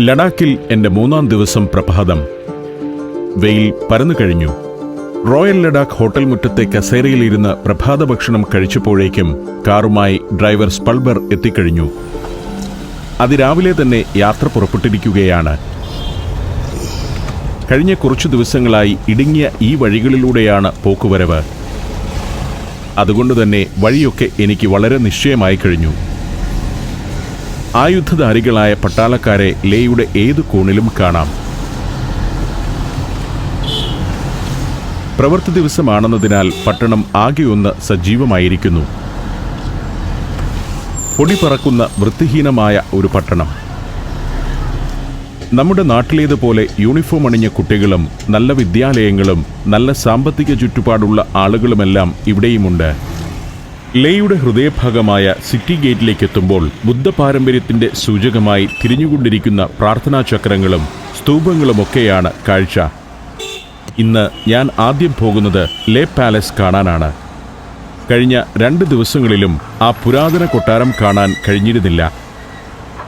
ലഡാക്കിൽ എന്റെ മൂന്നാം ദിവസം പ്രഭാതം. വെയിൽ പരന്നു കഴിഞ്ഞു. റോയൽ ലഡാക്ക് ഹോട്ടൽ മുറ്റത്തെ കസേരയിലിരുന്ന് പ്രഭാത ഭക്ഷണം കഴിച്ചപ്പോഴേക്കും കാറുമായി ഡ്രൈവർ സ്പൾബർ എത്തിക്കഴിഞ്ഞു. അതിരാവിലെ തന്നെ യാത്ര പുറപ്പെട്ടിരിക്കുകയാണ്. കഴിഞ്ഞ കുറച്ചു ദിവസങ്ങളായി ഇടുങ്ങിയ ഈ വഴികളിലൂടെയാണ് പോക്കുവരവ്. അതുകൊണ്ട് തന്നെ വഴിയൊക്കെ എനിക്ക് വളരെ നിശ്ചയമായി കഴിഞ്ഞു. ആയുധധാരികളായ പട്ടാളക്കാരെ ലേയുടെ ഏതു കോണിലും കാണാം. പ്രവൃത്തി ദിവസമാണെന്നതിനാൽ പട്ടണം ആകെയൊന്ന് സജീവമായിരിക്കുന്നു. പൊടി പറക്കുന്ന വൃത്തിഹീനമായ ഒരു പട്ടണം. നമ്മുടെ നാട്ടിലേതുപോലെ യൂണിഫോം അണിഞ്ഞ കുട്ടികളും നല്ല വിദ്യാലയങ്ങളും നല്ല സാമ്പത്തിക ചുറ്റുപാടുള്ള ആളുകളുമെല്ലാം ഇവിടെയുമുണ്ട്. ലേയുടെ ഹൃദയഭാഗമായ സിറ്റി ഗേറ്റിലേക്ക് എത്തുമ്പോൾ ബുദ്ധ പാരമ്പര്യത്തിന്റെ സൂചകമായി തിരിഞ്ഞുകൊണ്ടിരിക്കുന്ന പ്രാർത്ഥനാ ചക്രങ്ങളും സ്തൂപങ്ങളുമൊക്കെയാണ് കാഴ്ച. ഇന്ന് ഞാൻ ആദ്യം പോകുന്നത് ലേ പാലസ് കാണാനാണ്. കഴിഞ്ഞ രണ്ട് ദിവസങ്ങളിലും ആ പുരാതന കൊട്ടാരം കാണാൻ കഴിഞ്ഞിരുന്നില്ല.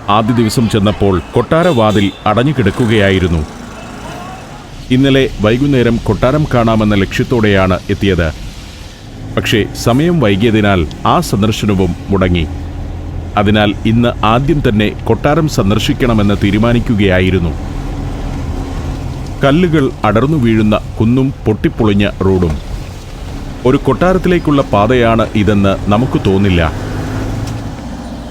ആദ്യ ദിവസം ചെന്നപ്പോൾ കൊട്ടാരവാതിൽ അടഞ്ഞുകിടക്കുകയായിരുന്നു ഇന്നലെ വൈകുന്നേരം കൊട്ടാരം കാണാമെന്ന ലക്ഷ്യത്തോടെയാണ് എത്തിയത്. പക്ഷേ സമയം വൈകിയതിനാൽ ആ സന്ദർശനവും മുടങ്ങി. അതിനാൽ ഇന്ന് ആദ്യം തന്നെ കൊട്ടാരം സന്ദർശിക്കണമെന്ന് തീരുമാനിക്കുകയായിരുന്നു. കല്ലുകൾ അടർന്നു വീഴുന്ന കുന്നും പൊട്ടിപ്പൊളിഞ്ഞ റോഡും. ഒരു കൊട്ടാരത്തിലേക്കുള്ള പാതയാണ് ഇതെന്ന് നമുക്ക് തോന്നില്ല.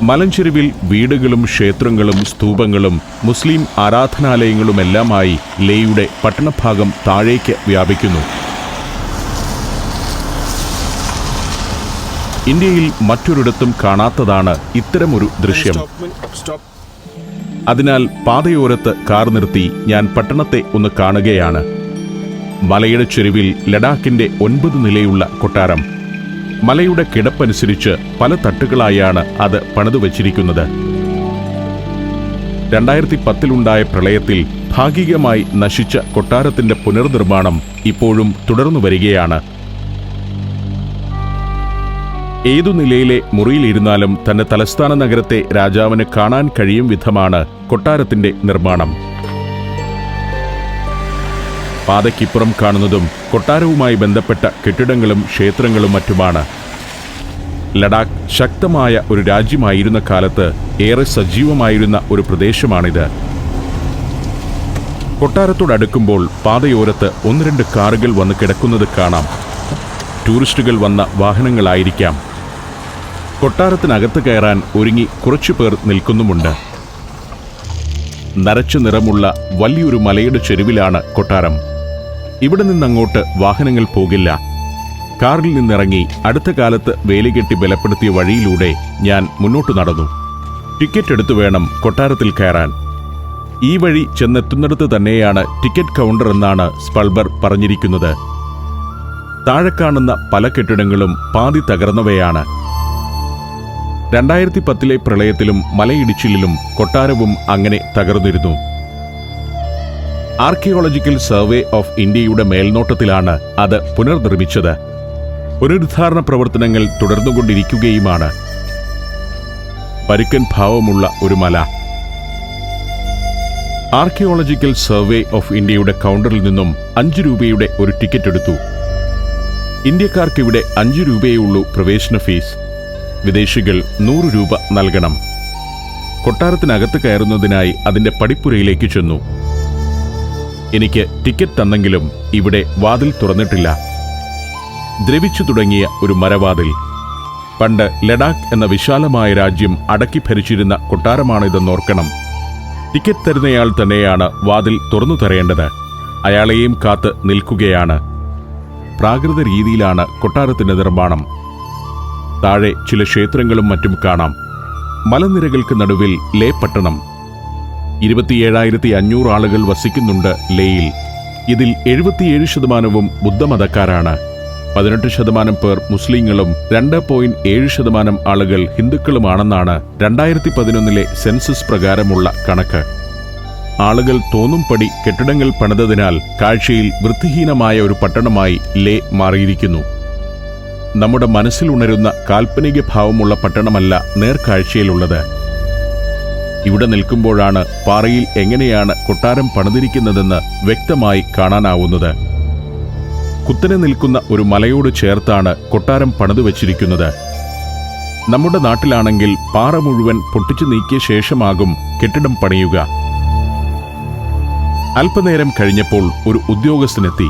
മലഞ്ചെരുവിൽ വീടുകളും ക്ഷേത്രങ്ങളും സ്തൂപങ്ങളും മുസ്ലിം ആരാധനാലയങ്ങളുമെല്ലാമായി ലേയുടെ പട്ടണഭാഗം താഴേക്ക് വ്യാപിക്കുന്നു. ഇന്ത്യയിൽ മറ്റൊരിടത്തും കാണാത്തതാണ് ഇത്തരമൊരു ദൃശ്യം. അതിനാൽ പാതയോരത്ത് കാർ നിർത്തി ഞാൻ പട്ടണത്തെ ഒന്ന് കാണുകയാണ്. മലയുടെ ചെരുവിൽ ലഡാക്കിന്റെ ഒൻപത് നിലയുള്ള കൊട്ടാരം. മലയുടെ കിടപ്പനുസരിച്ച് പല തട്ടുകളായാണ് അത് പണിതു വച്ചിരിക്കുന്നത്. രണ്ടായിരത്തി പത്തിലുണ്ടായ പ്രളയത്തിൽ ഭാഗികമായി നശിച്ച കൊട്ടാരത്തിന്റെ പുനർനിർമ്മാണം ഇപ്പോഴും തുടർന്നു വരികയാണ്. ഏതു നിലയിലെ മുറിയിലിരുന്നാലും തന്റെ തലസ്ഥാന നഗരത്തെ രാജാവിന് കാണാൻ കഴിയും വിധമാണ് കൊട്ടാരത്തിന്റെ നിർമ്മാണം. പാതയ്ക്കിപ്പുറം കാണുന്നതും കൊട്ടാരവുമായി ബന്ധപ്പെട്ട കെട്ടിടങ്ങളും ക്ഷേത്രങ്ങളും മറ്റുമാണ്. ലഡാക്ക് ശക്തമായ ഒരു രാജ്യമായിരുന്ന കാലത്ത് ഏറെ സജീവമായിരുന്ന ഒരു പ്രദേശമാണിത്. കൊട്ടാരത്തോടടുക്കുമ്പോൾ പാതയോരത്ത് ഒന്ന് രണ്ട് കാറുകൾ വന്ന് കിടക്കുന്നത് കാണാം. ടൂറിസ്റ്റുകൾ വന്ന വാഹനങ്ങളായിരിക്കാം. കൊട്ടാരത്തിനകത്ത് കയറാൻ ഒരുങ്ങി കുറച്ചു പേർ നിൽക്കുന്നുമുണ്ട്. നരച്ചു നിറമുള്ള വലിയൊരു മലയുടെ ചെരുവിലാണ് കൊട്ടാരം. ഇവിടെ നിന്നങ്ങോട്ട് വാഹനങ്ങൾ പോകില്ല. കാറിൽ നിന്നിറങ്ങി അടുത്ത കാലത്ത് വേലികെട്ടി ബലപ്പെടുത്തിയ വഴിയിലൂടെ ഞാൻ മുന്നോട്ട് നടന്നു. ടിക്കറ്റ് എടുത്തു വേണം കൊട്ടാരത്തിൽ കയറാൻ. ഈ വഴി ചെന്നെത്തുന്നിടത്ത് തന്നെയാണ് ടിക്കറ്റ് കൗണ്ടർ എന്നാണ് സ്പൾബർ പറഞ്ഞിരിക്കുന്നത്. താഴെ കാണുന്ന പല കെട്ടിടങ്ങളും പാതി തകർന്നവയാണ്. രണ്ടായിരത്തി പത്തിലെ പ്രളയത്തിലും മലയിടിച്ചിലിലും കൊട്ടാരവും അങ്ങനെ തകർന്നിരുന്നു. ആർക്കിയോളജിക്കൽ സർവേ ഓഫ് ഇന്ത്യയുടെ മേൽനോട്ടത്തിലാണ് അത് പുനർനിർമ്മിച്ചത്. പുനരുദ്ധാരണ പ്രവർത്തനങ്ങൾ തുടർന്നുകൊണ്ടിരിക്കുകയുമാണ്. പരുക്കൻ ഭാവമുള്ള ഒരു മല. ആർക്കിയോളജിക്കൽ സർവേ ഓഫ് ഇന്ത്യയുടെ കൗണ്ടറിൽ നിന്നും അഞ്ച് രൂപയുടെ ഒരു ടിക്കറ്റ് എടുത്തു. ഇന്ത്യക്കാർക്കിവിടെ അഞ്ചു രൂപയേ ഉള്ളൂ പ്രവേശന ഫീസ് വിദേശികൾ നൂറ് രൂപ നൽകണം. കൊട്ടാരത്തിനകത്ത് കയറുന്നതിനായി അതിന്റെ പടിപ്പുരയിലേക്ക് ചെന്നു. എനിക്ക് ടിക്കറ്റ് തന്നെങ്കിലും ഇവിടെ വാതിൽ തുറന്നിട്ടില്ല. ദ്രവിച്ചു തുടങ്ങിയ ഒരു മരവാതിൽ. പണ്ട് ലഡാക്ക് എന്ന വിശാലമായ രാജ്യം അടക്കി ഭരിച്ചിരുന്ന കൊട്ടാരമാണിതെന്നോർക്കണം ടിക്കറ്റ് തരുന്നയാൾ തന്നെയാണ് വാതിൽ തുറന്നു തരേണ്ടത്. അയാളെയും കാത്ത് നിൽക്കുകയാണ്. പ്രാകൃത രീതിയിലാണ് കൊട്ടാരത്തിന്റെ നിർമ്മാണം. താഴെ ചില ക്ഷേത്രങ്ങളും മറ്റും കാണാം. മലനിരകൾക്ക് നടുവിൽ ലേ പട്ടണം. ഇരുപത്തിയേഴായിരത്തി അഞ്ഞൂറ് ആളുകൾ വസിക്കുന്നുണ്ട് ലേയിൽ. ഇതിൽ എഴുപത്തിയേഴ് ശതമാനവും ബുദ്ധമതക്കാരാണ്. പതിനെട്ട് ശതമാനം പേർ മുസ്ലിങ്ങളും രണ്ട് പോയിന്റ് ഏഴ് ശതമാനം ആളുകൾ ഹിന്ദുക്കളുമാണെന്നാണ് രണ്ടായിരത്തി പതിനൊന്നിലെ സെൻസസ് പ്രകാരമുള്ള കണക്ക്. ആളുകൾ തോന്നും പടി കെട്ടിടങ്ങൾ പണിതതിനാൽ കാഴ്ചയിൽ വൃത്തിഹീനമായ ഒരു പട്ടണമായി ലേ മാറിയിരിക്കുന്നു. നമ്മുടെ മനസ്സിലുണരുന്ന കാൽപ്പനിക ഭാവമുള്ള പട്ടണമല്ല നേർക്കാഴ്ചയിലുള്ളത്. ഇവിടെ നിൽക്കുമ്പോഴാണ് പാറയിൽ എങ്ങനെയാണ് കൊട്ടാരം പണിതിരിക്കുന്നതെന്ന് വ്യക്തമായി കാണാനാവുന്നത്. കുത്തനെ നിൽക്കുന്ന ഒരു മലയോട് ചേർത്താണ് കൊട്ടാരം പണിതു വച്ചിരിക്കുന്നത്. നമ്മുടെ നാട്ടിലാണെങ്കിൽ പാറ മുഴുവൻ പൊട്ടിച്ചു നീക്കിയ ശേഷമാകും കെട്ടിടം പണിയുക. അല്പനേരം കഴിഞ്ഞപ്പോൾ ഒരു ഉദ്യോഗസ്ഥനെത്തി.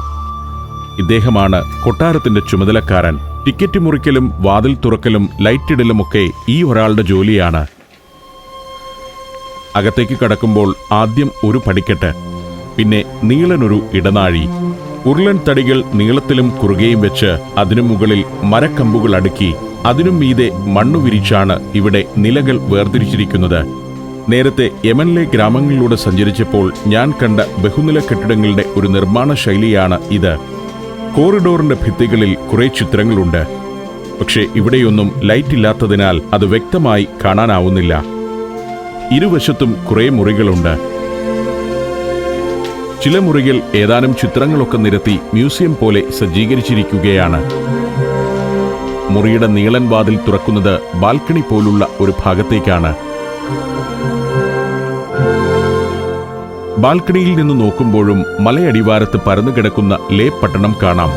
ഇദ്ദേഹമാണ് കൊട്ടാരത്തിന്റെ ചുമതലക്കാരൻ. ടിക്കറ്റ് മുറിക്കലും വാതിൽ തുറക്കലും ലൈറ്റ് ഇടലും ഒക്കെ ഈ ഒരാളുടെ ജോലിയാണ്. അകത്തേക്ക് കടക്കുമ്പോൾ ആദ്യം ഒരു പടിക്കെട്ട് പിന്നെ നീളനൊരു ഇടനാഴി. ഉരുളൻ തടികൾ നീളത്തിലും കുറുകയും വെച്ച് അതിനു മുകളിൽ മരക്കമ്പുകൾ അടുക്കി അതിനും മീതെ മണ്ണു വിരിച്ചാണ് ഇവിടെ നിലകൾ വേർതിരിച്ചിരിക്കുന്നത്. നേരത്തെ യമനിലെ ഗ്രാമങ്ങളിലൂടെ സഞ്ചരിച്ചപ്പോൾ ഞാൻ കണ്ട ബഹുനില കെട്ടിടങ്ങളുടെ ഒരു നിർമ്മാണ ശൈലിയാണ് ഇത്. കോറിഡോറിന്റെ ഭിത്തികളിൽ കുറെ ചിത്രങ്ങളുണ്ട്. പക്ഷേ ഇവിടെയൊന്നും ലൈറ്റ് ഇല്ലാത്തതിനാൽ അത് വ്യക്തമായി കാണാനാവുന്നില്ല. ഇരുവശത്തും കുറെ മുറികളുണ്ട്. ചില മുറികൾ ഏതാനും ചിത്രങ്ങളൊക്കെ നിരത്തി മ്യൂസിയം പോലെ സജ്ജീകരിച്ചിരിക്കുകയാണ്. മുറിയുടെ നീളൻ വാതിൽ തുറക്കുന്നത് ബാൽക്കണി പോലുള്ള ഒരു ഭാഗത്തേക്കാണ്. ബാൽക്കണിയിൽ നിന്ന് നോക്കുമ്പോഴും മലയടിവാരത്ത് പരന്നുകിടക്കുന്ന ലേ പട്ടണം കാണാം.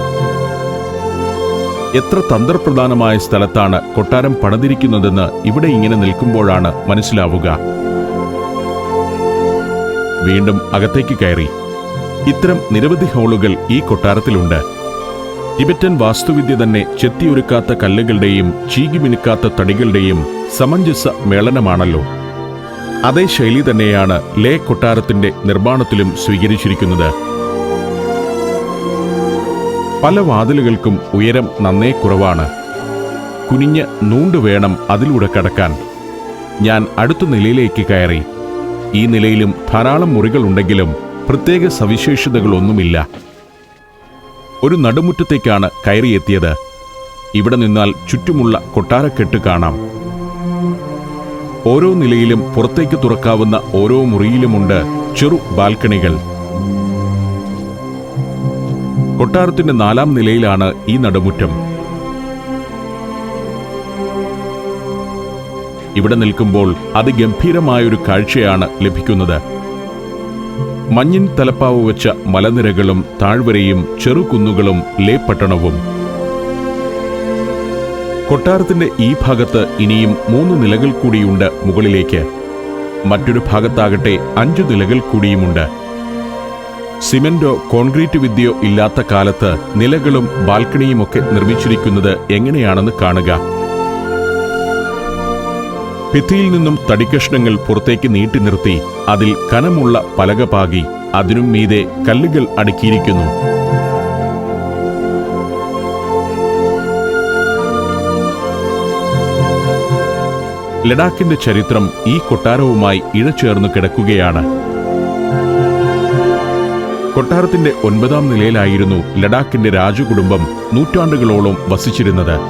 എത്ര തന്ത്രപ്രധാനമായ സ്ഥലത്താണ് കൊട്ടാരം പണിതിരിക്കുന്നതെന്ന് ഇവിടെ ഇങ്ങനെ നിൽക്കുമ്പോഴാണ് മനസ്സിലാവുക. വീണ്ടും അകത്തേക്ക് കയറി. ഇത്തരം നിരവധി ഹോളുകൾ ഈ കൊട്ടാരത്തിലുണ്ട്. ടിബറ്റൻ വാസ്തുവിദ്യ തന്നെ ചെത്തിയൊരുക്കാത്ത കല്ലുകളുടെയും ചീകിമിനുക്കാത്ത തടികളുടെയും സമഞ്ജസ മേളനമാണല്ലോ. അതേ ശൈലി തന്നെയാണ് ലേ കൊട്ടാരത്തിന്റെ നിർമ്മാണത്തിലും സ്വീകരിച്ചിരിക്കുന്നത്. പല വാതിലുകൾക്കും ഉയരം നന്നേ കുറവാണ്. കുനിഞ്ഞ് നൂണ്ടു വേണം അതിലൂടെ കടക്കാൻ. ഞാൻ അടുത്ത നിലയിലേക്ക് കയറി. ഈ നിലയിലും ധാരാളം മുറികളുണ്ടെങ്കിലും പ്രത്യേക സവിശേഷതകളൊന്നുമില്ല. ഒരു നടുമുറ്റത്തേക്കാണ് കയറിയെത്തിയത്. ഇവിടെ നിന്നാൽ ചുറ്റുമുള്ള കൊട്ടാരക്കെട്ട് കാണാം. ഓരോ നിലയിലും പുറത്തേക്ക് തുറക്കാവുന്ന ഓരോ മുറിയിലുമുണ്ട് ചെറു ബാൽക്കണികൾ. കൊട്ടാരത്തിന്റെ നാലാം നിലയിലാണ് ഈ നടുമുറ്റം. ഇവിടെ നിൽക്കുമ്പോൾ അതിഗംഭീരമായൊരു കാഴ്ചയാണ് ലഭിക്കുന്നത്. മഞ്ഞിൻ തലപ്പാവ് വെച്ച മലനിരകളും താഴ്വരയും ചെറുകുന്നുകളും ലേപ്പട്ടണവും കൊട്ടാരത്തിന്റെ ഈ ഭാഗത്ത് ഇനിയും മൂന്ന് നിലകൾ കൂടിയുണ്ട് മുകളിലേക്ക്. മറ്റൊരു ഭാഗത്താകട്ടെ അഞ്ചു നിലകൾ കൂടിയുമുണ്ട്. സിമെന്റോ കോൺക്രീറ്റ് വിദ്യയോ ഇല്ലാത്ത കാലത്ത് നിലകളും ബാൽക്കണിയുമൊക്കെ നിർമ്മിച്ചിരിക്കുന്നത് എങ്ങനെയാണെന്ന് കാണുക. ഭിത്തിയിൽ നിന്നും തടിക്കഷ്ണങ്ങൾ പുറത്തേക്ക് നീട്ടി നിർത്തി അതിൽ കനമുള്ള പലക പാകി അതിനും മീതെ കല്ലുകൾ അടുക്കിയിരിക്കുന്നു. ലഡാക്കിന്റെ ചരിത്രം ഈ കൊട്ടാരവുമായി ഇഴചേർന്നു കിടക്കുകയാണ്. കൊട്ടാരത്തിന്റെ ഒൻപതാം നിലയിലായിരുന്നു ലഡാക്കിന്റെ രാജകുടുംബം നൂറ്റാണ്ടുകളോളം വസിച്ചിരുന്നത്.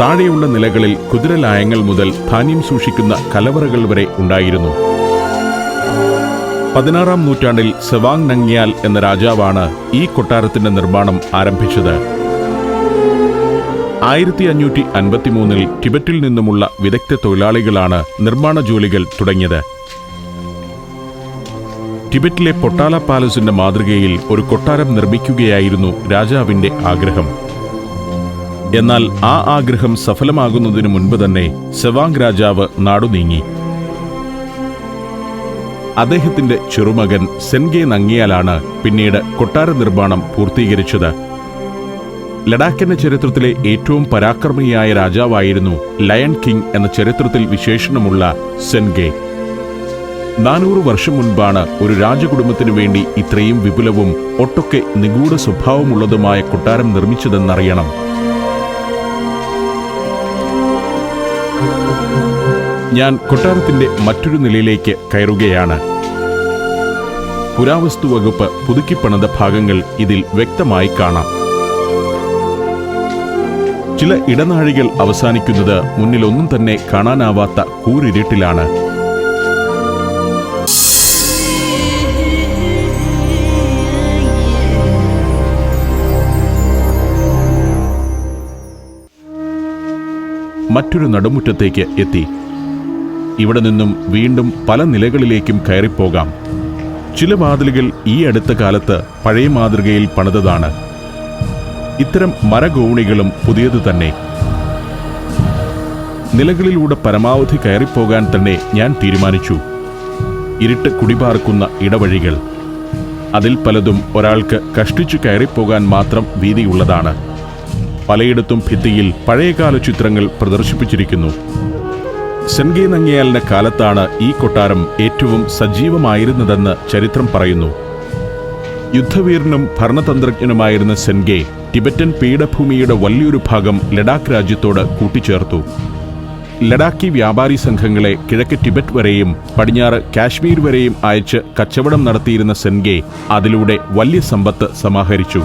താഴെയുള്ള നിലകളിൽ കുതിരലായങ്ങൾ മുതൽ ധാന്യം സൂക്ഷിക്കുന്ന കലവറകൾ വരെ ഉണ്ടായിരുന്നു. പതിനാറാം നൂറ്റാണ്ടിൽ സെവാങ് നങ്യാൽ എന്ന രാജാവാണ് ഈ കൊട്ടാരത്തിന്റെ നിർമ്മാണം ആരംഭിച്ചത്. ആയിരത്തി അഞ്ഞൂറ്റി അൻപത്തിമൂന്നിൽ ടിബറ്റിൽ നിന്നുമുള്ള വിദഗ്ധ തൊഴിലാളികളാണ് നിർമ്മാണ ജോലികൾ തുടങ്ങിയത്. ടിബറ്റിലെ പൊട്ടാല പാലസിന്റെ മാതൃകയിൽ ഒരു കൊട്ടാരം നിർമ്മിക്കുകയായിരുന്നു രാജാവിന്റെ ആഗ്രഹം. എന്നാൽ ആ ആഗ്രഹം സഫലമാകുന്നതിനു മുൻപ് തന്നെ സെവാങ് രാജാവ് നാടുനീങ്ങി അദ്ദേഹത്തിന്റെ ചെറുമകൻ സെൻഗെ നങ്ങിയാലാണ് പിന്നീട് കൊട്ടാര നിർമ്മാണം പൂർത്തീകരിച്ചത്. ലഡാക്കിന്റെ ചരിത്രത്തിലെ ഏറ്റവും പരാക്രമിയായ രാജാവായിരുന്നു ലയൺ കിങ് എന്ന ചരിത്രത്തിൽ വിശേഷണമുള്ള സെൻഗെ. നാനൂറ് വർഷം മുൻപാണ് ഒരു രാജകുടുംബത്തിനു വേണ്ടി ഇത്രയും വിപുലവും ഒട്ടൊക്കെ നിഗൂഢ സ്വഭാവമുള്ളതുമായ കൊട്ടാരം നിർമ്മിച്ചതെന്നറിയണം. ഞാൻ കൊട്ടാരത്തിന്റെ മറ്റൊരു നിലയിലേക്ക് കയറുകയാണ്. പുരാവസ്തു വകുപ്പ് പുതുക്കിപ്പണിത ഭാഗങ്ങൾ ഇതിൽ വ്യക്തമായി കാണാം. ചില ഇടനാഴികൾ അവസാനിക്കുന്നത് മുന്നിലൊന്നും തന്നെ കാണാനാവാത്ത കൂരിരുട്ടിലാണ്. മറ്റൊരു നടുമുറ്റത്തേക്ക് എത്തി. ഇവിടെ നിന്നും വീണ്ടും പല നിലകളിലേക്കും കയറിപ്പോകാം. ചില വാതിലുകൾ ഈ അടുത്ത കാലത്ത് പഴയ മാതൃകയിൽ പണിതതാണ്. ഇത്തരം മരഗോവണികളും പുതിയത് തന്നെ. നിലകളിലൂടെ പരമാവധി കയറിപ്പോകാൻ തന്നെ ഞാൻ തീരുമാനിച്ചു. ഇരുട്ട് കുടിപാർക്കുന്ന ഇടവഴികൾ. അതിൽ പലതും ഒരാൾക്ക് കഷ്ടിച്ചു കയറിപ്പോകാൻ മാത്രം വീതിയുള്ളതാണ്. പലയിടത്തും ഭിത്തിയിൽ പഴയകാല ചിത്രങ്ങൾ പ്രദർശിപ്പിച്ചിരിക്കുന്നു. സെൻഗെ നങ്ങിയാലിന്റെ കാലത്താണ് ഈ കൊട്ടാരം ഏറ്റവും സജീവമായിരുന്നതെന്ന് ചരിത്രം പറയുന്നു. യുദ്ധവീരനും ഭരണതന്ത്രജ്ഞനുമായിരുന്ന സെൻഗെ ടിബറ്റൻ പീഠഭൂമിയുടെ വലിയൊരു ഭാഗം ലഡാക്ക് രാജ്യത്തോട് കൂട്ടിച്ചേർത്തു. ലഡാക്കി വ്യാപാരി സംഘങ്ങളെ കിഴക്ക് ടിബറ്റ് വരെയും പടിഞ്ഞാറ് കാശ്മീർ വരെയും അയച്ച് കച്ചവടം നടത്തിയിരുന്ന സെൻഗെ അതിലൂടെ വലിയ സമ്പത്ത് സമാഹരിച്ചു.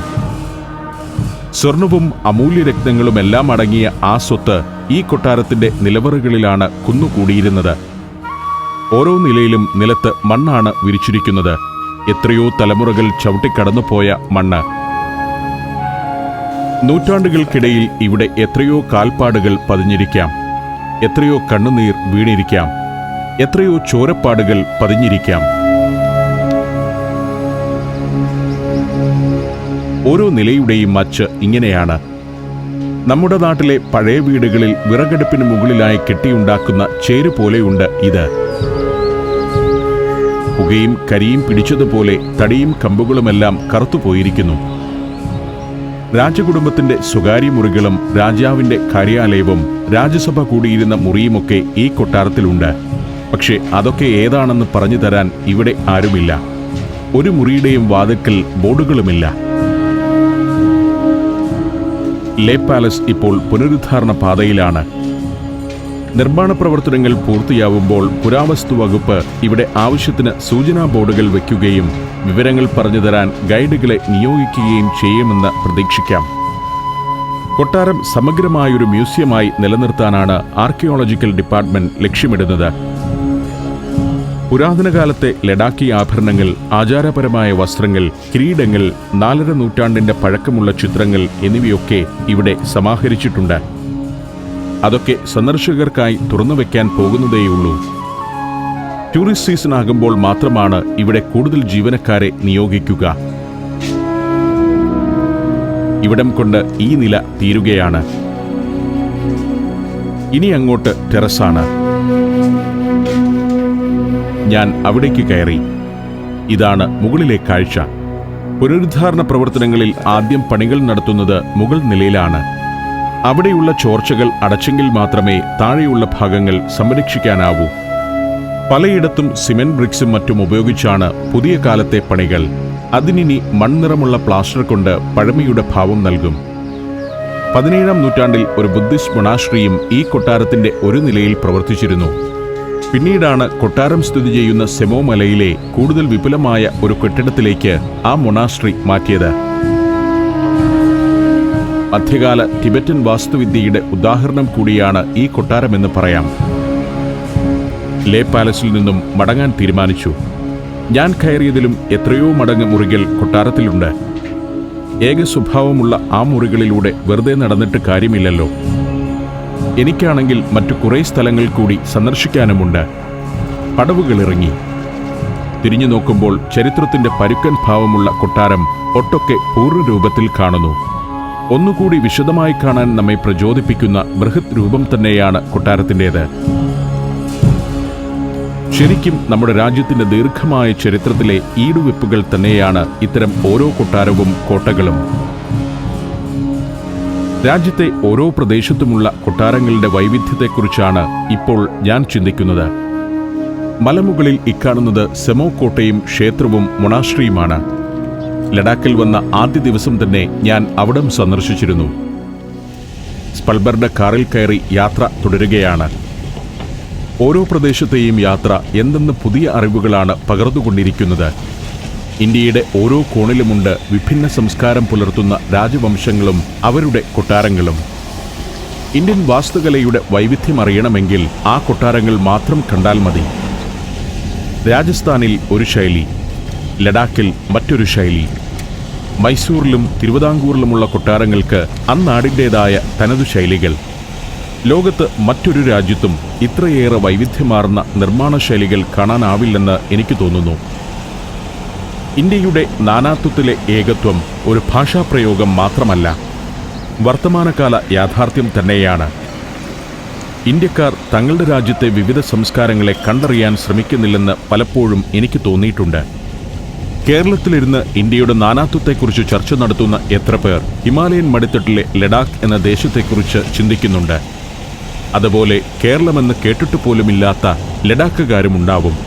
സ്വർണവും അമൂല്യരത്നങ്ങളുമെല്ലാം അടങ്ങിയ ആ സ്വത്ത് ഈ കൊട്ടാരത്തിന്റെ നിലവറകളിലാണ് കുന്നുകൂടിയിരുന്നത്. ഓരോ നിലയിലും നിലത്ത് മണ്ണാണ് വിരിച്ചിരിക്കുന്നത്. എത്രയോ തലമുറകൾ ചവിട്ടിക്കടന്നുപോയ മണ്ണ്. നൂറ്റാണ്ടുകൾക്കിടയിൽ ഇവിടെ എത്രയോ കാൽപ്പാടുകൾ പതിഞ്ഞിരിക്കാം. എത്രയോ കണ്ണുനീർ വീണിരിക്കാം. എത്രയോ ചോരപ്പാടുകൾ പതിഞ്ഞിരിക്കാം. ഓരോ നിലയുടെയും മച്ച് ഇങ്ങനെയാണ്. നമ്മുടെ നാട്ടിലെ പഴയ വീടുകളിൽ വിറകടുപ്പിന് മുകളിലായി കെട്ടിയുണ്ടാക്കുന്ന ചേരു പോലെയുണ്ട് ഇത്. പുകയും കരിയും പിടിച്ചതുപോലെ തടിയും കമ്പുകളുമെല്ലാം കറുത്തുപോയിരിക്കുന്നു. രാജകുടുംബത്തിന്റെ സ്വകാര്യ മുറികളും രാജാവിന്റെ കാര്യാലയവും രാജ്യസഭ കൂടിയിരുന്ന മുറിയുമൊക്കെ ഈ കൊട്ടാരത്തിലുണ്ട്. പക്ഷേ അതൊക്കെ ഏതാണെന്ന് പറഞ്ഞു തരാൻ ഇവിടെ ആരുമില്ല. ഒരു മുറിയുടെയും വാതുക്കൽ ബോർഡുകളുമില്ല. ലേ പാലസ് ഇപ്പോൾ പുനരുദ്ധാരണ പാതയിലാണ്. നിർമ്മാണ പ്രവർത്തനങ്ങൾ പൂർത്തിയാവുമ്പോൾ പുരാവസ്തു വകുപ്പ് ഇവിടെ ആവശ്യത്തിന് സൂചനാ ബോർഡുകൾ വയ്ക്കുകയും വിവരങ്ങൾ പറഞ്ഞു തരാൻ ഗൈഡുകളെ നിയോഗിക്കുകയും ചെയ്യുമെന്ന് പ്രതീക്ഷിക്കാം. കൊട്ടാരം സമഗ്രമായൊരു മ്യൂസിയമായി നിലനിർത്താനാണ് ആർക്കിയോളജിക്കൽ ഡിപ്പാർട്ട്മെന്റ് ലക്ഷ്യമിടുന്നത്. പുരാതന കാലത്തെ ലഡാക്കി ആഭരണങ്ങൾ ആചാരപരമായ വസ്ത്രങ്ങൾ കിരീടങ്ങൾ നാലര നൂറ്റാണ്ടിന്റെ പഴക്കമുള്ള ചിത്രങ്ങൾ എന്നിവയൊക്കെ ഇവിടെ സമാഹരിച്ചിട്ടുണ്ട്. അതൊക്കെ സന്ദർശകർക്കായി തുറന്നു തുറന്നുവെക്കാൻ പോകുന്നതേയുള്ളൂ. ടൂറിസ്റ്റ് സീസൺ ആകുമ്പോൾ മാത്രമാണ് ഇവിടെ കൂടുതൽ ജീവനക്കാരെ നിയോഗിക്കുക. ഇവിടം കൊണ്ട് ഈ നില തീരുകയാണ്. ഇനി അങ്ങോട്ട് ടെറസാണ്. ഞാൻ അവിടേക്ക് കയറി. ഇതാണ് മുകളിലെ കാഴ്ച. പുനരുദ്ധാരണ പ്രവർത്തനങ്ങളിൽ ആദ്യം പണികൾ നടത്തുന്നത് മുകൾ നിലയിലാണ്. അവിടെയുള്ള ചോർച്ചകൾ അടച്ചെങ്കിൽ മാത്രമേ താഴെയുള്ള ഭാഗങ്ങൾ സംരക്ഷിക്കാനാവൂ. പലയിടത്തും സിമെന്റ് ബ്രിക്സും മറ്റും ഉപയോഗിച്ചാണ് പുതിയ കാലത്തെ പണികൾ. അതിനിനി മൺനിറമുള്ള പ്ലാസ്റ്റർ കൊണ്ട് പഴമയുടെ ഭാവം നൽകും. പതിനേഴാം നൂറ്റാണ്ടിൽ ഒരു ബുദ്ധിസ്റ്റ് മൊണാശ്രിയും ഈ കൊട്ടാരത്തിന്റെ ഒരു നിലയിൽ പ്രവർത്തിച്ചിരുന്നു. പിന്നീടാണ് കൊട്ടാരം സ്ഥിതി ചെയ്യുന്ന സെമോ മലയിലെ കൂടുതൽ വിപുലമായ ഒരു കെട്ടിടത്തിലേക്ക് ആ മൊണാശ്രീ മാറ്റിയത്. മധ്യകാല ടിബറ്റൻ വാസ്തുവിദ്യയുടെ ഉദാഹരണം കൂടിയാണ് ഈ കൊട്ടാരമെന്ന് പറയാം. ലേ പാലസിൽ നിന്നും മടങ്ങാൻ തീരുമാനിച്ചു. ഞാൻ കയറിയതിലും എത്രയോ മടങ്ങ് മുറികൾ കൊട്ടാരത്തിലുണ്ട്. ഏക സ്വഭാവമുള്ള ആ മുറികളിലൂടെ വെറുതെ നടന്നിട്ട് കാര്യമില്ലല്ലോ. എനിക്കാണെങ്കിൽ മറ്റു കുറേ സ്ഥലങ്ങൾ കൂടി സന്ദർശിക്കാനുമുണ്ട്. പടവുകളിറങ്ങി തിരിഞ്ഞു നോക്കുമ്പോൾ ചരിത്രത്തിന്റെ പരുക്കൻ ഭാവമുള്ള കൊട്ടാരം ഒട്ടൊക്കെ പൂർണരൂപത്തിൽ കാണുന്നു. ഒന്നുകൂടി വിശദമായി കാണാൻ നമ്മെ പ്രചോദിപ്പിക്കുന്ന ബൃഹത് രൂപം തന്നെയാണ് കൊട്ടാരത്തിന്റെത്. ശരിക്കും നമ്മുടെ രാജ്യത്തിന്റെ ദീർഘമായ ചരിത്രത്തിലെ ഈടുവെപ്പുകൾ തന്നെയാണ് ഇത്തരം ഓരോ കൊട്ടാരവും കോട്ടകളും. രാജ്യത്തെ ഓരോ പ്രദേശത്തുമുള്ള കൊട്ടാരങ്ങളുടെ വൈവിധ്യത്തെക്കുറിച്ചാണ് ഇപ്പോൾ ഞാൻ ചിന്തിക്കുന്നത്. മലമുകളിൽ ഇക്കാണുന്നത് സെമോ കോട്ടയും ക്ഷേത്രവും മൊണാശ്രിയുമാണ്. ലഡാക്കിൽ വന്ന ആദ്യ ദിവസം തന്നെ ഞാൻ അവിടം സന്ദർശിച്ചിരുന്നു. സ്പൾബറുടെ കാറിൽ കയറി യാത്ര തുടരുകയാണ്. ഓരോ പ്രദേശത്തെയും യാത്ര എന്തെന്ന് പുതിയ അറിവുകളാണ് പകർന്നുകൊണ്ടിരിക്കുന്നത്. ഇന്ത്യയുടെ ഓരോ കോണിലുമുണ്ട് വിഭിന്ന സംസ്കാരം പുലർത്തുന്ന രാജവംശങ്ങളും അവരുടെ കൊട്ടാരങ്ങളും. ഇന്ത്യൻ വാസ്തുകലയുടെ വൈവിധ്യം അറിയണമെങ്കിൽ ആ കൊട്ടാരങ്ങൾ മാത്രം കണ്ടാൽ മതി. രാജസ്ഥാനിൽ ഒരു ശൈലി ലഡാക്കിൽ മറ്റൊരു ശൈലി. മൈസൂറിലും തിരുവിതാംകൂറിലുമുള്ള കൊട്ടാരങ്ങൾക്ക് അന്നാടിന്റേതായ തനതു ശൈലികൾ. ലോകത്ത് മറ്റൊരു രാജ്യത്തും ഇത്രയേറെ വൈവിധ്യമാർന്ന നിർമ്മാണ ശൈലികൾ കാണാനാവില്ലെന്ന് എനിക്ക് തോന്നുന്നു. ഇന്ത്യയുടെ നാനാത്വത്തിലെ ഏകത്വം ഒരു ഭാഷാപ്രയോഗം മാത്രമല്ല വർത്തമാനകാല യാഥാർത്ഥ്യം തന്നെയാണ്. ഇന്ത്യക്കാർ തങ്ങളുടെ രാജ്യത്തെ വിവിധ സംസ്കാരങ്ങളെ കണ്ടറിയാൻ ശ്രമിക്കുന്നില്ലെന്ന് പലപ്പോഴും എനിക്ക് തോന്നിയിട്ടുണ്ട്. കേരളത്തിലിരുന്ന് ഇന്ത്യയുടെ നാനാത്വത്തെക്കുറിച്ച് ചർച്ച നടത്തുന്ന എത്ര പേർ ഹിമാലയൻ മടിത്തട്ടിലെ ലഡാക്ക് എന്ന ദേശത്തെക്കുറിച്ച് ചിന്തിക്കുന്നുണ്ട്. അതുപോലെ കേരളമെന്ന് കേട്ടിട്ട് പോലുമില്ലാത്ത ലഡാക്കുകാരുമുണ്ടാവും.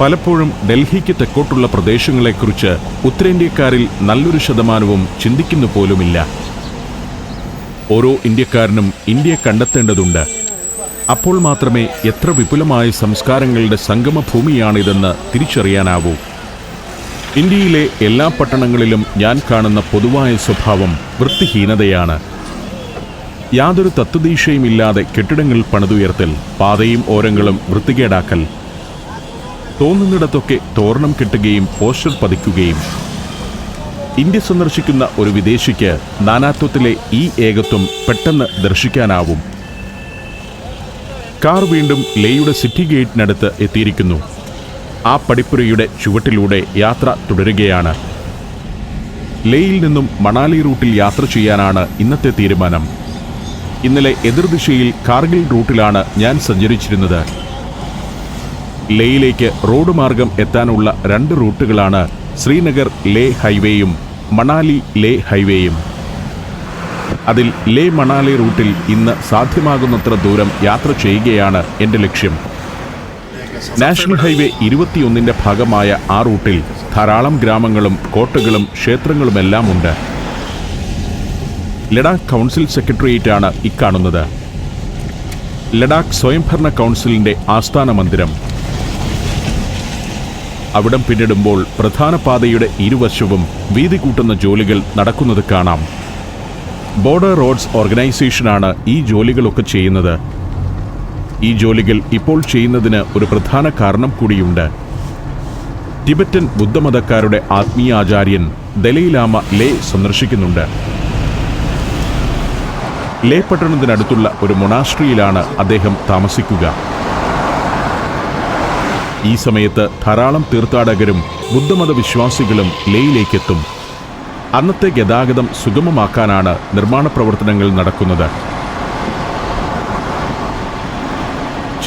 പലപ്പോഴും ഡൽഹിക്ക് തെക്കോട്ടുള്ള പ്രദേശങ്ങളെക്കുറിച്ച് ഉത്തരേന്ത്യക്കാരിൽ നല്ലൊരു ശതമാനവും ചിന്തിക്കുന്നു പോലുമില്ല. ഓരോ ഇന്ത്യക്കാരനും ഇന്ത്യയെ കണ്ടെത്തേണ്ടതുണ്ട്. അപ്പോൾ മാത്രമേ എത്ര വിപുലമായ സംസ്കാരങ്ങളുടെ സംഗമഭൂമിയാണിതെന്ന് തിരിച്ചറിയാനാവൂ. ഇന്ത്യയിലെ എല്ലാ പട്ടണങ്ങളിലും ഞാൻ കാണുന്ന പൊതുവായ സ്വഭാവം വൃത്തിഹീനതയാണ്. യാതൊരു തത്വദീക്ഷയുമില്ലാതെ കെട്ടിടങ്ങൾ പണിതുയർത്തൽ പാതയും ഓരങ്ങളും വൃത്തികേടാക്കൽ തോന്നുന്നിടത്തൊക്കെ തോരണം കെട്ടുകയും പോസ്റ്റർ പതിക്കുകയും. ഇന്ത്യ സന്ദർശിക്കുന്ന ഒരു വിദേശിക്ക് നാനാത്വത്തിലെ ഈ ഏകത്വം പെട്ടെന്ന് ദർശിക്കാനാവും. കാർ വീണ്ടും ലേയുടെ സിറ്റി ഗേറ്റിനടുത്ത് എത്തിയിരിക്കുന്നു. ആ പടിപ്പുരയുടെ ചുവട്ടിലൂടെ യാത്ര തുടരുകയാണ്. ലേയിൽ നിന്നും മണാലി റൂട്ടിൽ യാത്ര ചെയ്യാനാണ് ഇന്നത്തെ തീരുമാനം. ഇന്നലെ എതിർദിശയിൽ കാർഗിൽ റൂട്ടിലാണ് ഞാൻ സഞ്ചരിച്ചിരുന്നത്. ലേയിലേക്ക് റോഡ് മാർഗം എത്താനുള്ള രണ്ട് റൂട്ടുകളാണ് ശ്രീനഗർ ലേ ഹൈവേയും മണാലി ലേ ഹൈവേയും. അതിൽ ലേ മണാലി റൂട്ടിൽ ഇന്ന് സാധ്യമാകുന്നത്ര ദൂരം യാത്ര ചെയ്യുകയാണ് എന്റെ ലക്ഷ്യം. നാഷണൽ ഹൈവേ ഇരുപത്തിയൊന്നിന്റെ ഭാഗമായ ആ റൂട്ടിൽ ധാരാളം ഗ്രാമങ്ങളും കോട്ടകളും ക്ഷേത്രങ്ങളുമെല്ലാം ഉണ്ട് ലഡാക്ക് കൗൺസിൽ സെക്രട്ടേറിയറ്റാണ് ഇക്കാണുന്നത്. ലഡാക്ക് സ്വയംഭരണ കൗൺസിലിന്റെ ആസ്ഥാന മന്ദിരം. അവിടം പിന്നിടുമ്പോൾ പ്രധാന പാതയുടെ ഇരുവശവും വീതി കൂട്ടുന്ന ജോലികൾ നടക്കുന്നത് കാണാം. ബോർഡർ റോഡ്സ് ഓർഗനൈസേഷനാണ് ഈ ജോലികളൊക്കെ ചെയ്യുന്നത്. ഈ ജോലികൾ ഇപ്പോൾ ചെയ്യുന്നതിന് ഒരു പ്രധാന കാരണം കൂടിയുണ്ട്. ടിബറ്റൻ ബുദ്ധമതക്കാരുടെ ആത്മീയാചാര്യൻ ദലൈലാമ ലേ സന്ദർശിക്കുന്നുണ്ട്. ലേ പട്ടണത്തിനടുത്തുള്ള ഒരു മൊണാസ്ട്രിയിലാണ് അദ്ദേഹം താമസിക്കുക. ഈ സമയത്ത് ധാരാളം തീർത്ഥാടകരും ബുദ്ധമത വിശ്വാസികളും ലേയിലേക്കെത്തും. അന്നത്തെ ഗതാഗതം സുഗമമാക്കാനാണ് നിർമ്മാണ പ്രവർത്തനങ്ങൾ നടക്കുന്നത്.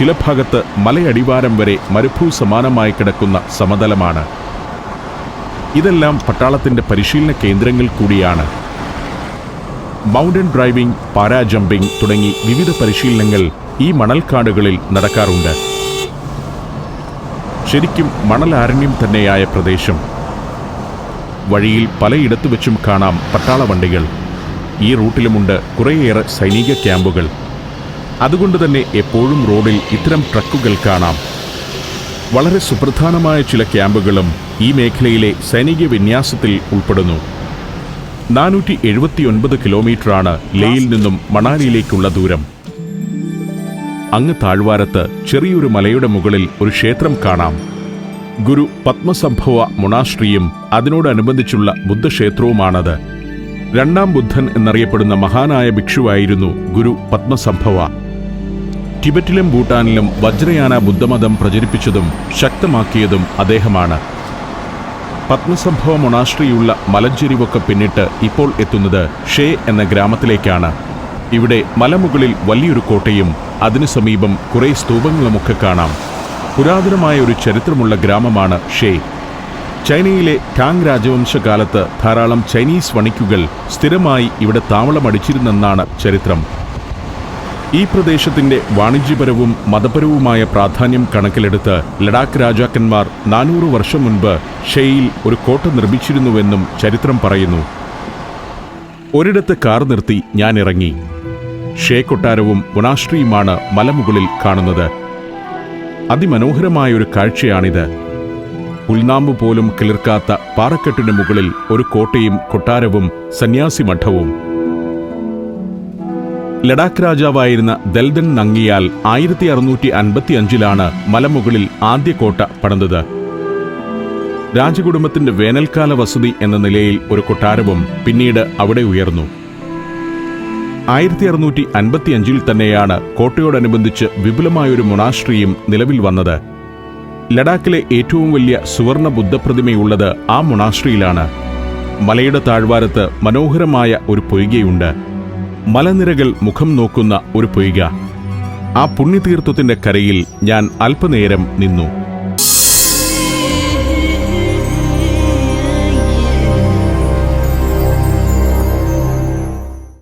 ചില ഭാഗത്ത് മലയടിവാരം വരെ മരുഭൂ സമാനമായി കിടക്കുന്ന സമതലമാണ്. ഇതെല്ലാം പട്ടാളത്തിന്റെ പരിശീലന കേന്ദ്രങ്ങൾ കൂടിയാണ്. മൗണ്ടൻ ഡ്രൈവിംഗ് പാരാ ജമ്പിംഗ് തുടങ്ങി വിവിധ പരിശീലനങ്ങൾ ഈ മണൽക്കാടുകളിൽ നടക്കാറുണ്ട്. ശരിക്കും മണലാരണ്യം തന്നെയായ പ്രദേശം. വഴിയിൽ പലയിടത്തു വെച്ചും കാണാം പട്ടാള വണ്ടികൾ ഈ റൂട്ടിലുമുണ്ട് കുറേയേറെ സൈനിക ക്യാമ്പുകൾ. അതുകൊണ്ട് തന്നെ എപ്പോഴും റോഡിൽ ഇത്തരം ട്രക്കുകൾ കാണാം. വളരെ സുപ്രധാനമായ ചില ക്യാമ്പുകളും ഈ മേഖലയിലെ സൈനിക വിന്യാസത്തിൽ ഉൾപ്പെടുന്നു. നാനൂറ്റി എഴുപത്തിയൊൻപത് കിലോമീറ്ററാണ് ലേയിൽ നിന്നും മണാലിയിലേക്കുള്ള ദൂരം. അങ്ങ് താഴ്വാരത്ത് ചെറിയൊരു മലയുടെ മുകളിൽ ഒരു ക്ഷേത്രം കാണാം. ഗുരു പത്മസംഭവ മൊണാശ്രീയും അതിനോടനുബന്ധിച്ചുള്ള ബുദ്ധക്ഷേത്രവുമാണത്. രണ്ടാം ബുദ്ധൻ എന്നറിയപ്പെടുന്ന മഹാനായ ഭിക്ഷുവായിരുന്നു ഗുരു പത്മസംഭവ. ടിബറ്റിലും ഭൂട്ടാനിലും വജ്രയാന ബുദ്ധമതം പ്രചരിപ്പിച്ചതും ശക്തമാക്കിയതും അദ്ദേഹമാണ്. പത്മസംഭവ മൊണാശ്രീയുള്ള മലഞ്ചെരിവൊക്കെ പിന്നിട്ട് ഇപ്പോൾ എത്തുന്നത് ഷേ എന്ന ഗ്രാമത്തിലേക്കാണ്. ഇവിടെ മലമുകളിൽ വലിയൊരു കോട്ടയും അതിനു സമീപം കുറേ സ്തൂപങ്ങളുമൊക്കെ കാണാം. പുരാതനമായ ഒരു ചരിത്രമുള്ള ഗ്രാമമാണ് ഷേ. ചൈനയിലെ ടാങ് രാജവംശകാലത്ത് ധാരാളം ചൈനീസ് വണിക്കുകൾ സ്ഥിരമായി ഇവിടെ താവളമടിച്ചിരുന്നെന്നാണ് ചരിത്രം. ഈ പ്രദേശത്തിന്റെ വാണിജ്യപരവും മതപരവുമായ പ്രാധാന്യം കണക്കിലെടുത്ത് ലഡാക്ക് രാജാക്കന്മാർ നാനൂറ് വർഷം മുൻപ് ഷെയിൽ ഒരു കോട്ട നിർമ്മിച്ചിരുന്നുവെന്നും ചരിത്രം പറയുന്നു. ഒരിടത്ത് കാർ നിർത്തി ഞാൻ ഇറങ്ങി. ഷേ കൊട്ടാരവും മൊണാസ്ട്രിയുമാണ് മലമുകളിൽ കാണുന്നത്. അതിമനോഹരമായ ഒരു കാഴ്ചയാണിത്. പുൽനാമ്പ് പോലും കിളിർക്കാത്ത പാറക്കെട്ടിന് മുകളിൽ ഒരു കോട്ടയും കൊട്ടാരവും സന്യാസി മഠവും. ലഡാക്ക് രാജാവായിരുന്ന ദൽദൻ നങ്ങിയാൽ ആയിരത്തി അറുന്നൂറ്റി അൻപത്തി അഞ്ചിലാണ് മലമുകളിൽ ആദ്യ കോട്ട പണിതത്. രാജകുടുംബത്തിന്റെ വേനൽക്കാല വസതി എന്ന നിലയിൽ ഒരു കൊട്ടാരവും പിന്നീട് അവിടെ ഉയർന്നു. ആയിരത്തി അറുന്നൂറ്റി അൻപത്തിയഞ്ചിൽ തന്നെയാണ് കോട്ടയോടനുബന്ധിച്ച് വിപുലമായൊരു മൊണാസ്ട്രിയും നിലവിൽ വന്നത്. ലഡാക്കിലെ ഏറ്റവും വലിയ സുവർണ ബുദ്ധപ്രതിമയുള്ളത് ആ മൊണാസ്ട്രിയിലാണ് മലയുടെ താഴ്വാരത്ത് മനോഹരമായ ഒരു പൊയ്കയുണ്ട്. മലനിരകൾ മുഖം നോക്കുന്ന ഒരു പൊയ്ക. ആ പുണ്യതീർത്ഥത്തിന്റെ കരയിൽ ഞാൻ അല്പനേരം നിന്നു.